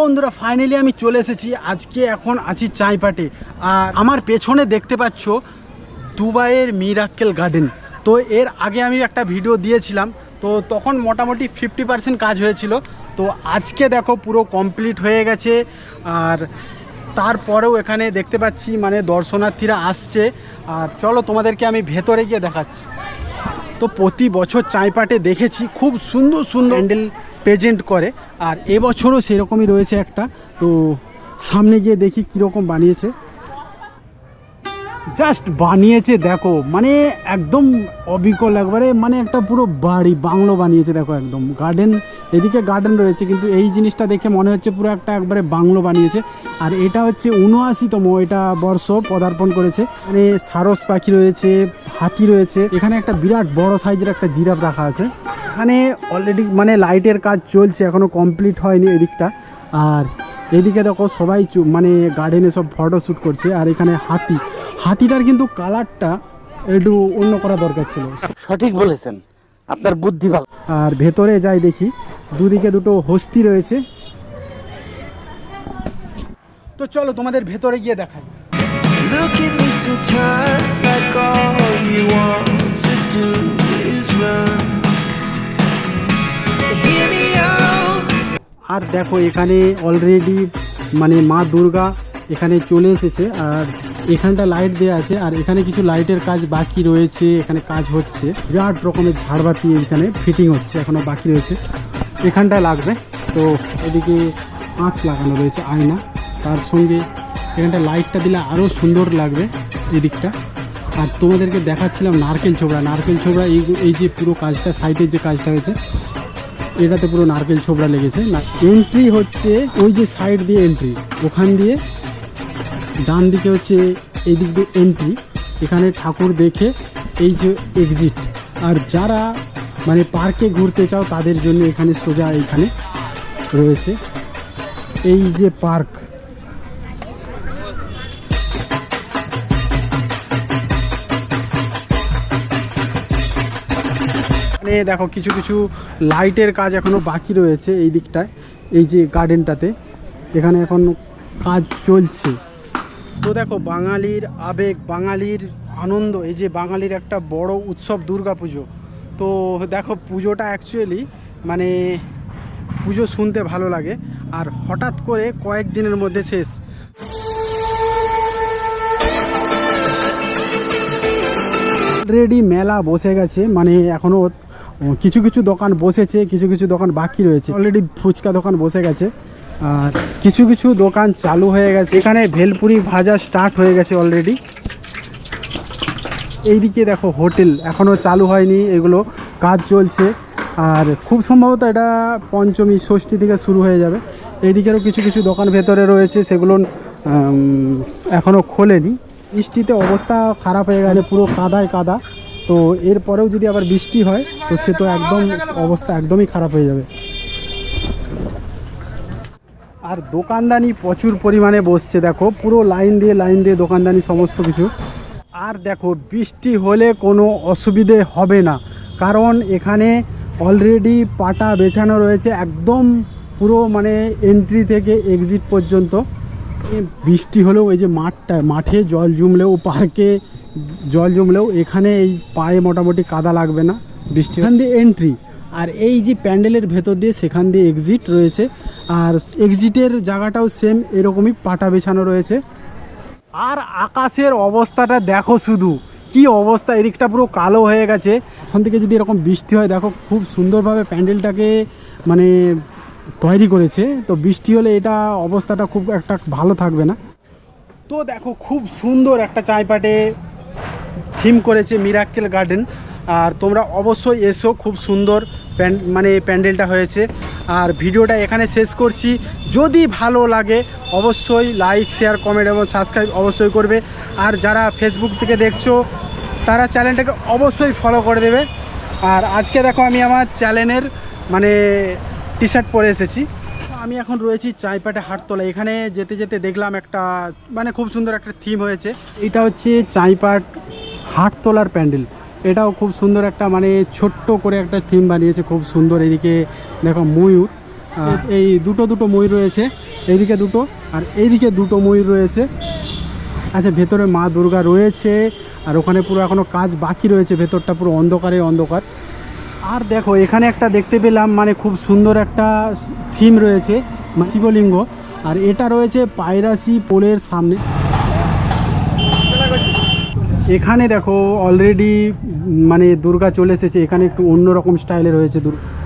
বন্ধুরা ফাইনালি আমি চলে এসেছি। আজকে এখন আছি চাইপাটে। আর আমার পেছনে দেখতে পাচ্ছ দুবাইয়ের মিরাক্কেল গার্ডেন। তো এর আগে আমি একটা ভিডিও দিয়েছিলাম। তো তখন মোটামুটি ফিফটি পার্সেন্ট কাজ হয়েছিল। তো আজকে দেখো পুরো কমপ্লিট হয়ে গেছে। আর তারপরেও এখানে দেখতে পাচ্ছি মানে দর্শনার্থীরা আসছে। আর চলো তোমাদেরকে আমি ভেতরে গিয়ে দেখাচ্ছি। তো প্রতি বছর চাইপাটে দেখেছি, খুব সুন্দর সুন্দর হ্যান্ডেল প্রেজেন্ট করে। আর এবছরও সেরকমই রয়েছে একটা। তো সামনে গিয়ে দেখি কীরকম বানিয়েছে। জাস্ট বানিয়েছে, দেখো মানে একদম অবিকল একবারে মানে একটা পুরো বাড়ি, বাংলো বানিয়েছে, দেখো একদম। গার্ডেন এদিকে গার্ডেন রয়েছে, কিন্তু এই জিনিসটা দেখে মনে হচ্ছে পুরো একটা একবারে বাংলো বানিয়েছে। আর এটা হচ্ছে উনআশিতম, এটা বর্ষ পদার্পণ করেছে। মানে সারস পাখি রয়েছে, হাতি রয়েছে। এখানে একটা বিরাট বড় সাইজের একটা জিরাফ রাখা আছে। এখানে অলরেডি মানে লাইটের কাজ চলছে, এখনও কমপ্লিট হয়নি এদিকটা। আর এদিকে দেখো সবাই মানে গার্ডেনে সব ফটো শ্যুট করছে। আর এখানে হাতি হাতিটার কিন্তু কালারটা একটু অন্য করা দরকার ছিল। সঠিক বলেছেন। আপনার বুদ্ধি ভালো। আর ভেতরে যাই দেখি দুদিকে দুটো হস্তি রয়েছে। তো চলো তোমাদের ভেতরে গিয়ে দেখাই। Look at me sometimes like all you want to do is run. Hear me out. আর দেখো এখানে অলরেডি মানে মা দুর্গা এখানে চলে এসেছে আর এখানটা লাইট দেওয়া আছে আর এখানে কিছু লাইটের কাজ বাকি রয়েছে, এখানে কাজ হচ্ছে। বিরাট রকমের ঝাড়বাতি এখানে ফিটিং হচ্ছে, এখনও বাকি রয়েছে। এখানটা লাগবে। তো এদিকে আঁচ লাগানো রয়েছে, আয়না। তার সঙ্গে এখানটা লাইটটা দিলে আরও সুন্দর লাগবে এদিকটা। আর তোমাদেরকে দেখাচ্ছিলাম নারকেল ছোবড়া। নারকেল ছোবড়া, এই এই যে পুরো কাজটা সাইডের যে কাজটা হয়েছে, এটাতে পুরো নারকেল ছোবড়া লেগেছে। না এন্ট্রি হচ্ছে ওই যে সাইড দিয়ে এন্ট্রি ওখান দিয়ে ডান দিকে হচ্ছে এই দিক দিয়ে এন্ট্রি এখানে ঠাকুর দেখে এই যে এক্সিট আর যারা মানে পার্কে ঘুরতে চাও, তাদের জন্য এখানে সোজা এখানে রয়েছে। এই যে পার্ক মানে দেখো কিছু কিছু লাইটের কাজ এখনও বাকি রয়েছে এই দিকটায়, এই যে গার্ডেনটাতে এখানে এখন কাজ চলছে। তো দেখো, বাঙালির আবেগ, বাঙালির আনন্দ, এই যে বাঙালির একটা বড় উৎসব দুর্গা পুজো। তো দেখো, পুজোটা অ্যাকচুয়ালি মানে পুজো শুনতে ভালো লাগে। আর হঠাৎ করে কয়েকদিনের মধ্যে শেষ। অলরেডি মেলা বসে গেছে মানে এখনও কিছু কিছু দোকান বসেছে, কিছু কিছু দোকান বাকি রয়েছে। অলরেডি ফুচকা দোকান বসে গেছে। আর কিছু কিছু দোকান চালু হয়ে গেছে। এখানে ভেলপুরি ভাজা স্টার্ট হয়ে গেছে অলরেডি এইদিকে দেখো হোটেল এখনও চালু হয়নি, এগুলো কাজ চলছে। আর খুব সম্ভবত এটা পঞ্চমী, ষষ্ঠী থেকে শুরু হয়ে যাবে। এইদিকেরও কিছু কিছু দোকান ভেতরে রয়েছে, সেগুলো এখনও খোলেনি। বৃষ্টিতে অবস্থা খারাপ হয়ে গেছে, পুরো কাদায় কাদা। তো এরপরেও যদি আবার বৃষ্টি হয়, তো সে তো একদম অবস্থা একদমই খারাপ হয়ে যাবে। আর দোকানদানি প্রচুর পরিমাণে বসছে, দেখো, পুরো লাইন দিয়ে লাইন দিয়ে দোকানদানি সমস্ত কিছু। আর দেখো, বৃষ্টি হলে কোনো অসুবিধে হবে না, কারণ এখানে অলরেডি পাটা বেছানো রয়েছে, একদম পুরো মানে এন্ট্রি থেকে এক্সিট পর্যন্ত। বৃষ্টি হলেও এই যে মাঠটা, মাঠে জল জমলেও পার্কে জল জমলেও এখানে এই পায়ে মোটামুটি কাদা লাগবে না। বৃষ্টি এখান দিয়ে এন্ট্রি আর এই যে প্যান্ডেলের ভেতর দিয়ে সেখান দিয়ে এক্সিট রয়েছে। আর এক্সিটের জায়গাটাও সেম এরকমই পাটা বেছানো রয়েছে। আর আকাশের অবস্থাটা দেখো শুধু, কি অবস্থা, এদিকটা পুরো কালো হয়ে গেছে। এখন থেকে যদি এরকম বৃষ্টি হয়, দেখো খুব সুন্দরভাবে প্যান্ডেলটাকে মানে তৈরি করেছে। তো বৃষ্টি হলে এটা অবস্থাটা খুব একটা ভালো থাকবে না। তো দেখো খুব সুন্দর একটা চাইপাটে থিম করেছে মিরাক্কেল গার্ডেন আর তোমরা অবশ্যই এসো, খুব সুন্দর মানে প্যান্ডেলটা হয়েছে। আর ভিডিওটা এখানে শেষ করছি। যদি ভালো লাগে, অবশ্যই লাইক, শেয়ার, কমেন্ট এবং সাবস্ক্রাইব অবশ্যই করবে। আর যারা ফেসবুক থেকে দেখছ, তারা চ্যানেলটাকে অবশ্যই ফলো করে দেবে। আর আজকে দেখো আমি আমার চ্যানেলের মানে টি শার্ট পরে এসেছি। আমি এখন রয়েছি চাইপাটে হাটতলা। এখানে যেতে যেতে দেখলাম একটা মানে খুব সুন্দর একটা থিম হয়েছে। এটা হচ্ছে চাইপাট হাটতলার প্যান্ডেল। এটাও খুব সুন্দর একটা মানে ছোট্ট করে একটা থিম বানিয়েছে, খুব সুন্দর। এদিকে দেখো ময়ূর এই দুটো দুটো ময়ূর রয়েছে এইদিকে দুটো আর এইদিকে দুটো ময়ূর রয়েছে। আচ্ছা ভেতরে মা দুর্গা রয়েছে, আর ওখানে পুরো এখনও কাজ বাকি রয়েছে, ভেতরটা পুরো অন্ধকারে অন্ধকার। আর দেখো, এখানে একটা দেখতে পেলাম মানে খুব সুন্দর একটা থিম রয়েছে, শিবলিঙ্গ। আর এটা রয়েছে পায়রাসি পোলের সামনে। এখানে দেখো অলরেডি মানে দুর্গা চলে এসেছে। এখানে একটু অন্যরকম স্টাইলে রয়েছে দুর্গা